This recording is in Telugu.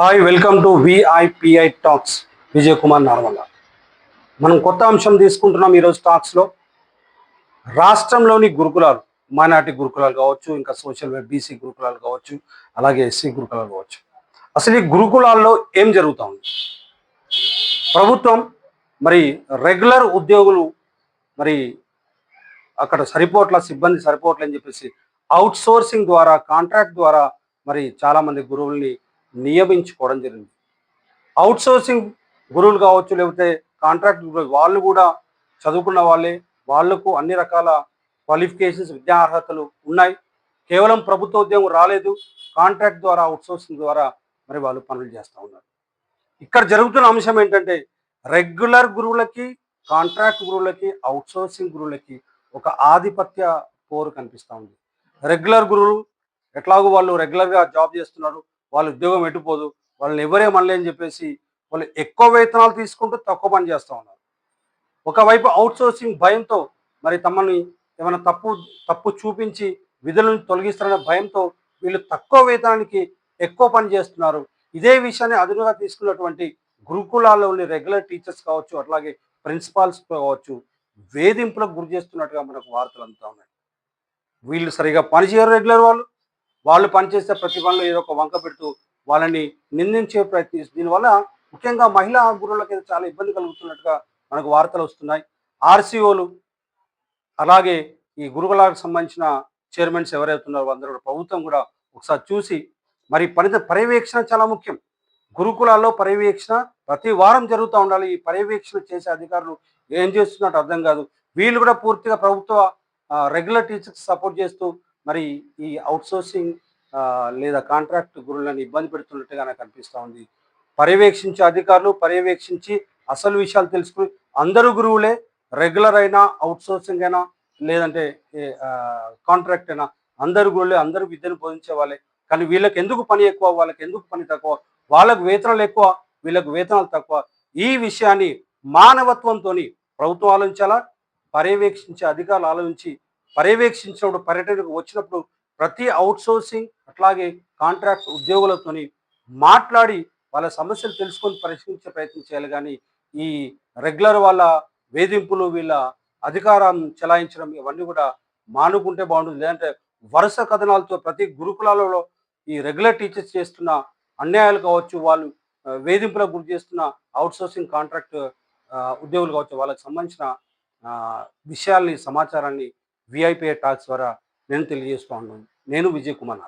హాయ్ వెల్కమ్ టు విఐపిఐ టాక్స్ విజయ్ కుమార్ నార్మల్ల మనం కొత్త అంశం తీసుకుంటున్నాం ఈరోజు టాక్స్లో రాష్ట్రంలోని గురుకులాలు మైనార్టీ గురుకులాలు కావచ్చు ఇంకా సోషల్ బీసీ గురుకులాలు కావచ్చు అలాగే ఎస్సీ గురుకులాలు కావచ్చు. అసలు ఈ గురుకులాల్లో ఏం జరుగుతూ ఉంది? ప్రభుత్వం మరి రెగ్యులర్ ఉద్యోగులు మరి అక్కడ సరిపోట్ల సిబ్బంది సరిపోట్లని చెప్పేసి అవుట్ సోర్సింగ్ ద్వారా కాంట్రాక్ట్ ద్వారా మరి చాలామంది గురువుల్ని నియమించుకోవడం జరిగింది. అవుట్ సోర్సింగ్ గురువులు కావచ్చు లేకపోతే కాంట్రాక్ట్ గురువులు వాళ్ళు కూడా చదువుకున్న వాళ్ళే వాళ్ళకు అన్ని రకాల క్వాలిఫికేషన్స్ విద్యా అర్హతలు ఉన్నాయి. కేవలం ప్రభుత్వ ఉద్యోగం రాలేదు కాంట్రాక్ట్ ద్వారా అవుట్ సోర్సింగ్ ద్వారా మరి వాళ్ళు పనులు చేస్తూ ఉన్నారు. ఇక్కడ జరుగుతున్న అంశం ఏంటంటే రెగ్యులర్ గురువులకి కాంట్రాక్ట్ గురువులకి అవుట్ సోర్సింగ్ గురువులకి ఒక ఆధిపత్య పోరు కనిపిస్తూ ఉంది. రెగ్యులర్ గురువులు ఎట్లాగో వాళ్ళు రెగ్యులర్గా జాబ్ చేస్తున్నారు వాళ్ళ ఉద్యోగం ఎట్టుపోదు వాళ్ళని ఎవరే అని చెప్పేసి వాళ్ళు ఎక్కువ వేతనాలు తీసుకుంటూ తక్కువ పని చేస్తూ ఉన్నారు. ఒకవైపు అవుట్ సోర్సింగ్ భయంతో మరి తమని ఏమైనా తప్పు తప్పు చూపించి విధులను తొలగిస్తారనే భయంతో వీళ్ళు తక్కువ వేతనానికి ఎక్కువ పని చేస్తున్నారు. ఇదే విషయాన్ని అదునుగా తీసుకున్నటువంటి గురుకులాల్లోని రెగ్యులర్ టీచర్స్ కావచ్చు అట్లాగే ప్రిన్సిపాల్స్ కావచ్చు వేధింపులకు గురి చేస్తున్నట్టుగా మనకు వార్తలు అందుతా ఉన్నాయి. వీళ్ళు సరిగా పనిచేయరు రెగ్యులర్ వాళ్ళు. వాళ్ళు పనిచేసే ప్రతి పనిలో ఏదో ఒక వంక పెడుతూ వాళ్ళని నిందించే ప్రయత్నిస్తుంది దీనివల్ల ముఖ్యంగా మహిళా గురువులకి చాలా ఇబ్బంది కలుగుతున్నట్టుగా మనకు వార్తలు వస్తున్నాయి. ఆర్సీఓలు అలాగే ఈ గురుకులాలకు సంబంధించిన చైర్మన్స్ ఎవరైతున్నారో అందరూ కూడా ప్రభుత్వం కూడా ఒకసారి చూసి మరి పని పర్యవేక్షణ చాలా ముఖ్యం. గురుకులాల్లో పర్యవేక్షణ ప్రతి వారం జరుగుతూ ఉండాలి. ఈ పర్యవేక్షణ చేసే అధికారులు ఏం చేస్తున్నట్టు అర్థం కాదు. వీళ్ళు కూడా పూర్తిగా ప్రభుత్వ రెగ్యులర్ టీచర్స్ సపోర్ట్ చేస్తూ మరి ఈ అవుట్సోర్సింగ్ లేదా కాంట్రాక్ట్ గురువులను ఇబ్బంది పెడుతున్నట్టుగా నాకు అనిపిస్తూ ఉంది. పర్యవేక్షించే అధికారులు పర్యవేక్షించి అసలు విషయాలు తెలుసుకుని అందరూ గురువులే రెగ్యులర్ అయినా అవుట్సోర్సింగ్ అయినా లేదంటే కాంట్రాక్ట్ అయినా అందరు గురువులే అందరూ విద్యను బోధించే వాళ్ళే. కానీ వీళ్ళకి ఎందుకు పని ఎక్కువ వాళ్ళకి ఎందుకు పని తక్కువ? వాళ్ళకు వేతనాలు ఎక్కువ వీళ్ళకు వేతనాలు తక్కువ. ఈ విషయాన్ని మానవత్వంతో ప్రభుత్వం ఆలోచించాలా? పర్యవేక్షించే అధికారులు ఆలోచించి పర్యవేక్షించినప్పుడు పర్యటనకు వచ్చినప్పుడు ప్రతి అవుట్సోర్సింగ్ అట్లాగే కాంట్రాక్ట్ ఉద్యోగులతోని మాట్లాడి వాళ్ళ సమస్యలు తెలుసుకొని పరిష్కరించే ప్రయత్నం చేయాలి. కానీ ఈ రెగ్యులర్ వాళ్ళ వేధింపులు వీళ్ళ అధికారం చెలాయించడం ఇవన్నీ కూడా మానుకుంటే బాగుంటుంది. లేదంటే వరుస కథనాలతో ప్రతి గురుకులాలలో ఈ రెగ్యులర్ టీచర్స్ చేస్తున్న అన్యాయాలు కావచ్చు వాళ్ళు వేధింపులకు గురి చేస్తున్న అవుట్సోర్సింగ్ కాంట్రాక్ట్ ఉద్యోగులు కావచ్చు వాళ్ళకి సంబంధించిన విషయాల్ని సమాచారాన్ని విఐపి టాక్స్ ద్వారా నేను తెలియజేస్తూ ఉన్నాను. నేను విజయ్ కుమార్